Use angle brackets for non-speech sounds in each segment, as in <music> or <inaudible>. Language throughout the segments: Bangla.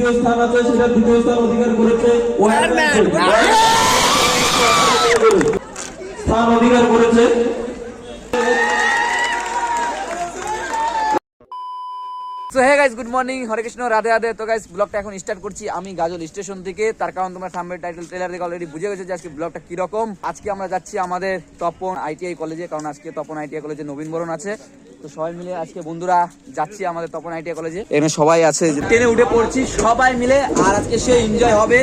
তৃতীয় স্থান আছে সেটা দ্বিতীয় স্থান অধিকার করেছে স্থান অধিকার করেছে। সো হ্যাঁ guys good morning Hare Krishna Radhe Radhe তো গাইস ব্লগটা এখন স্টার্ট করছি আমি গাজল স্টেশন থেকে। তার কারণ তোমরা সামনের টাইটেল ট্রেলার দেখে অলরেডি বুঝে গেছো যে আজকে ব্লগটা কীরকম। আজকে আমরা যাচ্ছি আমাদের তপন আইটিআই কলেজে কারণ আজকে তপন আইটিআই কলেজে নবীনবরণ আছে। তো সবাই মিলে আজকে বন্ধুরা যাচ্ছি আমাদের তপন আইটিআই কলেজে। এখানে সবাই আছে। ট্রেনে উঠে পড়ছি সবাই মিলে, আর আজকে সে এনজয় হবে।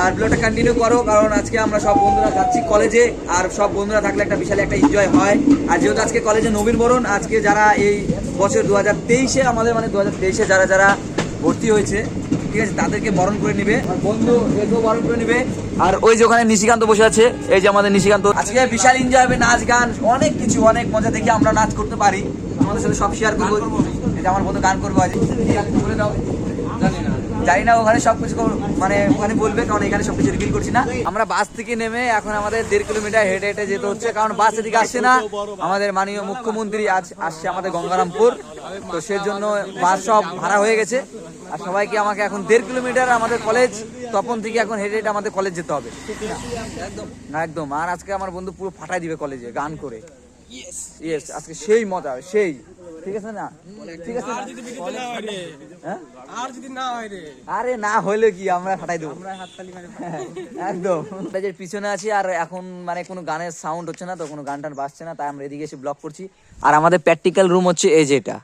আর ব্লগটা কন্টিনিউ করো, কারণ আজকে আমরা সব বন্ধুরা যাচ্ছি কলেজে, আর সব বন্ধুরা থাকলে একটা বিশাল একটা এনজয় হয়। আর যেহেতু আজকে কলেজে নবীন বরণ, আজকে যারা এই বছর দু হাজার তেইশে, আমাদের মানে দু হাজার তেইশে যারা যারা ভর্তি হয়েছে ঠিক আছে, তাদেরকে বরণ করে নিবে বন্ধু একেও বরণ করে নিবে। আর ওই যে ওখানে নিশিকান্ত বসে আছে, এই যে আমাদের নিশিকান্ত। আজকে বিশাল এনজয় হবে, নাচ, গান, অনেক কিছু, অনেক মজা দেখে আমরা নাচ করতে পারি। আমাদের সাথে সব শেয়ার করব। এটা আমার বন্ধু গান করব আজ। বলে দাও জানি না। ওখানে সবকিছু মানে ওখানে বলবে কারণ এখানে সবকিছু রিভিল করছি না। আমরা বাস থেকে নেমে এখন আমাদের দেড় কিলোমিটার হেঁটে হেঁটে যেতে হচ্ছে কারণ বাস এদিকে আসছে না। আমাদের মাননীয় মুখ্যমন্ত্রী আজ আসছে আমাদের গঙ্গারামপুর। তো সেজন্য বাস সব ভাড়া হয়ে গেছে। আর সবাইকে আমাকে এখন দেড় কিলোমিটার আমাদের কলেজ তপন থেকে এখন হেঁটে হেঁটে আমাদের কলেজ যেতে হবে। না একদম। আর আজকে আমার বন্ধু পুরো ফাটাই দিবে কলেজে গান করে। ইয়েস আজকে সেই মজা সেই। ঠিক আছে না? ঠিক আছে না? হ্যাঁ আর যদি না হয় রে। আরে না হলে কি? আমরা ফাটাই দেবো। হ্যাঁ, <laughs> একদম। কলেজের পিছনে আছি আর এখন মানে কোনো গানের সাউন্ড হচ্ছে না তো কোনো গান টান বাজছে না তাই আমরা এদিকে এসে ব্লক করছি। আর আমাদের প্র্যাকটিক্যাল রুম হচ্ছে এই যেটা।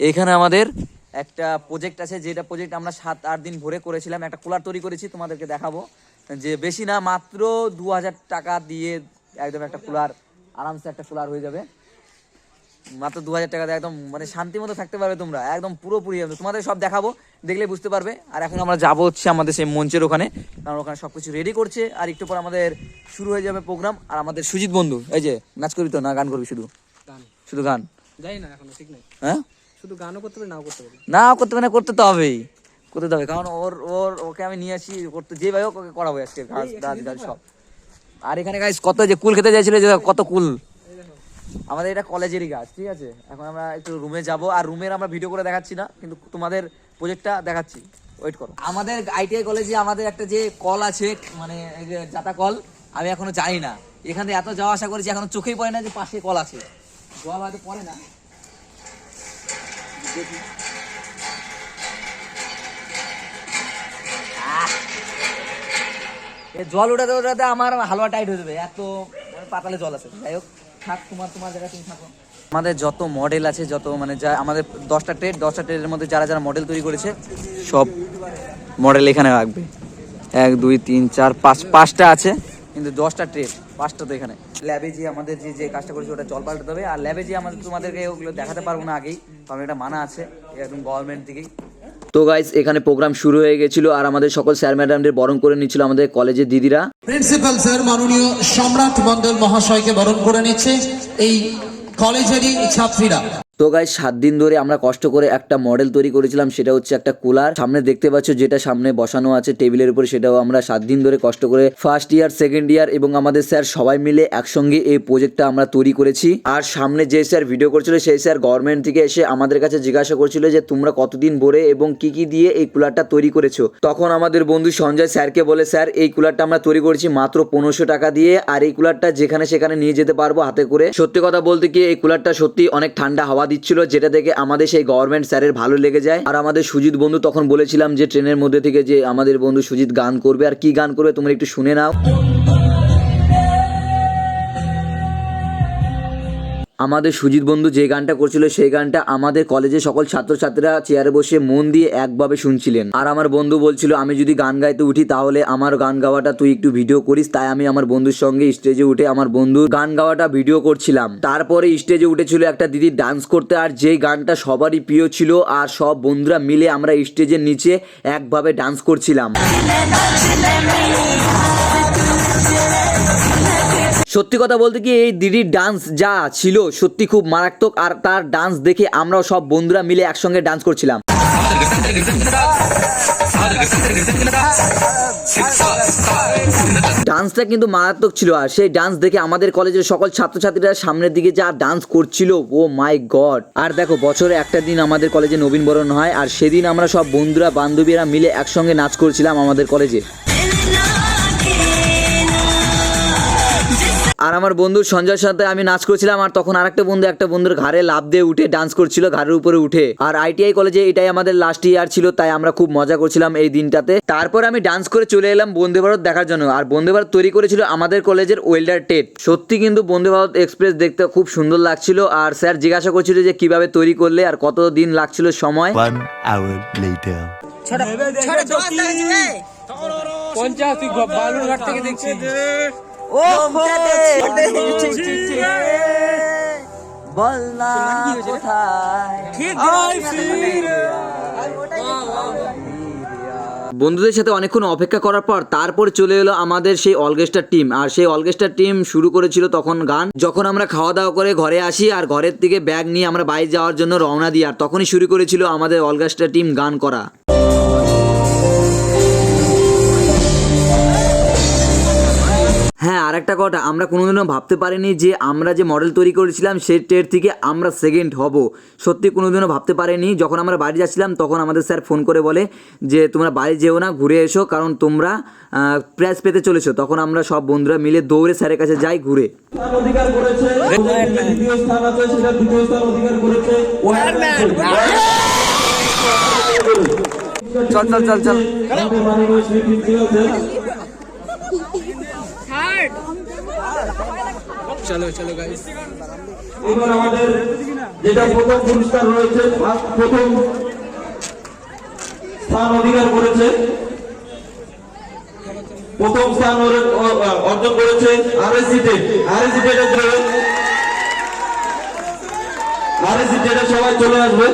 এখানে আমাদের একটা প্রজেক্ট আছে যেটা প্রজেক্ট আমরা সাত আট দিন ভরে করেছিলাম। একটা কুলার তৈরি করেছি তোমাদেরকে দেখাবো। যে বেশি না মাত্র দু হাজার টাকা দিয়ে একদম একটা কুলার আরামসে একটা কুলার হয়ে যাবে। মাত্র দু হাজার টাকা একদম মানে শান্তি মতো থাকতে পারবে তোমরা একদম পুরোপুরি। তোমাদের সব দেখাবো দেখলে বুঝতে পারবে। আর এখন আমরা যাব হচ্ছে আমাদের সেই মঞ্চের ওখানে কারণ ওখানে সবকিছু রেডি করছে আর একটু পর আমাদের শুরু হয়ে যাবে প্রোগ্রাম আর আমাদের সুজিত বন্ধু এই যে নাচ করবি তো না গান করবি শুধু? শুধু গান? যাই না এখনও ঠিক নাই। হ্যাঁ? শুধু গানও করতে পারি নাও করতে পারি না করতে করতে তো হবেই। করতে তো হবে কারণ ওর ওর ওকে আমি নিয়ে আসি করতে যে ভাই ওকে করাবো আজকে ঘাস দাঁত সব। আর এখানে গাছ কত যে কুল খেতে চাইছিল যে কত কুল। আমাদের এটা কলেজেরই গাছ, ঠিক আছে? এখন আমরা একটু রুমে যাব। আর রুমের আমরা ভিডিও করে দেখাচ্ছি না, কিন্তু তোমাদের প্রজেক্টটা দেখাচ্ছি। ওয়েট করো। আমাদের আইটিআই কলেজে আমাদের একটা যে কল আছে মানে এই যে জাতা কল আমি এখনও জানি না। এখান এত যাওয়া আসা করেছি, এখনও চোখেই পড়ে না যে পাশে কল আছে। জল হয়তো পড়ে না। দেখি। জল উঠাতে উঠাতে আমার হালুয়া টাইট হয়ে যাবে। এত পাতালে জল আছে। যাই হোক থাক তোমার তোমার জায়গায় তুমি থাকো। আমাদের যত মডেল আছে যত মানে যা আমাদের দশটা ট্রেড দশটা ট্রেডের মধ্যে যারা যারা মডেল তৈরি করেছে সব মডেল এখানে রাখবে। এক দুই তিন চার পাঁচ পাঁচটা আছে কিন্তু দশটা ট্রেড পাঁচটা তো এখানে। ল্যাবে যে আমাদের যে যে কাজটা করেছে ওটা জল পাল্টাতে হবে। আর ল্যাবে যে আমাদের তোমাদেরকে ওগুলো দেখাতে পারব না আগেই কারণ এটা মানা আছে একদম গভর্নমেন্ট থেকেই। তো গাইস এখানে প্রোগ্রাম শুরু হয়ে গেছিল আর আমাদের সকল স্যার ম্যাডামদের বরণ করে নিচ্ছিল আমাদের কলেজের দিদিরা। প্রিন্সিপাল স্যার মাননীয় সম্রাট মন্ডল মহাশয়কে বরণ করে নিচ্ছে এই কলেজেরই ছাত্রীরা। তো গাইস সাত দিন ধরে আমরা কষ্ট করে একটা মডেল তৈরি করেছিলাম, সেটা হচ্ছে একটা কুলার সামনে দেখতে পাচ্ছ যেটা সামনে বসানো আছে টেবিলের উপরে, সেটাও আমরা সাত দিন ধরে কষ্ট করে ফার্স্ট ইয়ার সেকেন্ড ইয়ার এবং আমাদের স্যার সবাই মিলে একসঙ্গে এই প্রজেক্টটা আমরা তৈরি করেছি। আর সামনে যে স্যার ভিডিও করছিল, সেই স্যার গভর্নমেন্ট থেকে এসে আমাদের কাছে জিজ্ঞাসা করছিল যে, তোমরা কতদিন ভরে এবং কি কি দিয়ে এই কুলারটা তৈরি করেছ? তখন আমাদের বন্ধু সঞ্জয় স্যারকে বলে স্যার এই কুলারটা আমরা তৈরি করেছি মাত্র পনেরোশো টাকা দিয়ে, আর এই কুলারটা যেখানে সেখানে নিয়ে যেতে পারব হাতে করে। সত্যি কথা বলতে কি, এই কুলারটা সত্যি অনেক ঠান্ডা হাওয়া দিচ্ছিল, যেটা দেখে আমাদের সেই গভর্নমেন্ট স্যারের ভালো লেগে যায়। আর আমাদের সুজিত বন্ধু, তখন বলেছিলাম যে, ট্রেনের মধ্যে থেকে যে আমাদের বন্ধু সুজিত গান করবে। আর কি গান করবে, তোমরা একটু শুনে নাও। আমাদের সুজিত বন্ধু যে গানটা করছিল, সেই গানটা আমাদের কলেজে সকল ছাত্রছাত্রীরা চেয়ারে বসে মন দিয়ে একভাবে শুনছিলেন। আর আমার বন্ধু বলছিল, আমি যদি গান গাইতে উঠি তাহলে আমার গান গাওয়াটা তুই একটু ভিডিও করিস। তাই আমি আমার বন্ধুর সঙ্গে স্টেজে উঠে আমার বন্ধুর গান গাওয়াটা ভিডিও করছিলাম। তারপরে স্টেজে উঠেছিল একটা দিদি ডান্স করতে, আর যেই গানটা সবারই প্রিয় ছিল, আর সব বন্ধুরা মিলে আমরা স্টেজের নিচে একভাবে ডান্স করছিলাম। সত্যি কথা বলতে কি এই দিদির ডান্স যা ছিল সত্যি খুব মারাত্মক আর তার ডান্স দেখে আমরাও সব বন্ধুরা মিলে একসঙ্গে ডান্স করছিলাম। ডান্সটা কিন্তু মারাত্মক ছিল আর সেই ডান্স দেখে আমাদের কলেজের সকল ছাত্রছাত্রীরা সামনের দিকে যা ডান্স করছিল, ও মাই গড আর দেখো, বছরে একটা দিন আমাদের কলেজে নবীন বরণ হয় আর সেদিন আমরা সব বন্ধুরা, বান্ধবীরা মিলে একসঙ্গে নাচ করছিলাম আমাদের কলেজে। আর আমার বন্ধুর সঞ্জয়ের সাথে আমি নাচ করছিলাম আর তখন আরেকটা বন্ধু একটা বন্ধুর ঘাড়ে লাভ দিয়ে উঠে ডান্স করছিল ঘাড়ের উপরে উঠে। আর আইটিআই কলেজে এটাই আমাদের লাস্ট ইয়ার ছিল তাই আমরা খুব মজা করছিলাম এই দিনটাতে। তারপর আমি ডান্স করে চলে এলাম বন্দে ভারত দেখার জন্য আর বন্দে ভারত তৈরি করেছিল আমাদের কলেজের ওয়েল্ডার টেট। সত্যি কিন্তু বন্দে ভারত এক্সপ্রেস দেখতে খুব সুন্দর লাগছিল আর স্যার জিজ্ঞাসা করছিল যে কীভাবে তৈরি করলে আর কত দিন লাগছিল সময়। One hour later. বন্ধুদের সাথে অনেকক্ষণ অপেক্ষা করার পর তারপর চলে এলো আমাদের সেই অলগেস্টার টিম। আর সেই অলগেস্টার টিম শুরু করেছিল তখন গান। যখন আমরা খাওয়া দাওয়া করে ঘরে আসি আর ঘরের থেকে ব্যাগ নিয়ে আমরা বাইরে যাওয়ার জন্য রওনা দিই আর তখনই শুরু করেছিল আমাদের অলগেস্টার টিম গান করা। হ্যাঁ আর একটা কথা আমরা কোনোদিনও ভাবতে পারিনি যে আমরা যে মডেল তৈরি করেছিলাম সেই ট্রেড থেকে আমরা সেকেন্ড হব। সত্যি কোনোদিনও ভাবতে পারিনি। যখন আমরা বাড়ি যাচ্ছিলাম তখন আমাদের স্যার ফোন করে বলে যে তোমরা বাড়ি যেও না ঘুরে এসো কারণ তোমরা প্রাইজ পেতে চলেছো। তখন আমরা সব বন্ধুরা মিলে দৌড়ে স্যারের কাছে যাই ঘুরে। অধিকার করেছে। দ্বিতীয় স্থান আছে সেটা দ্বিতীয় স্থান অধিকার করেছে। চল চল চল চল। স্যার চলো চলো গাইস এবার আমাদের যেটা প্রথম পুরস্কার রয়েছে প্রথম স্থান অধিকার করেছে। প্রথম স্থান অর্জন করেছে আরএসি টেট আরএসি টেটের জন্য আরএসি টেটে সবাই চলে আসবে।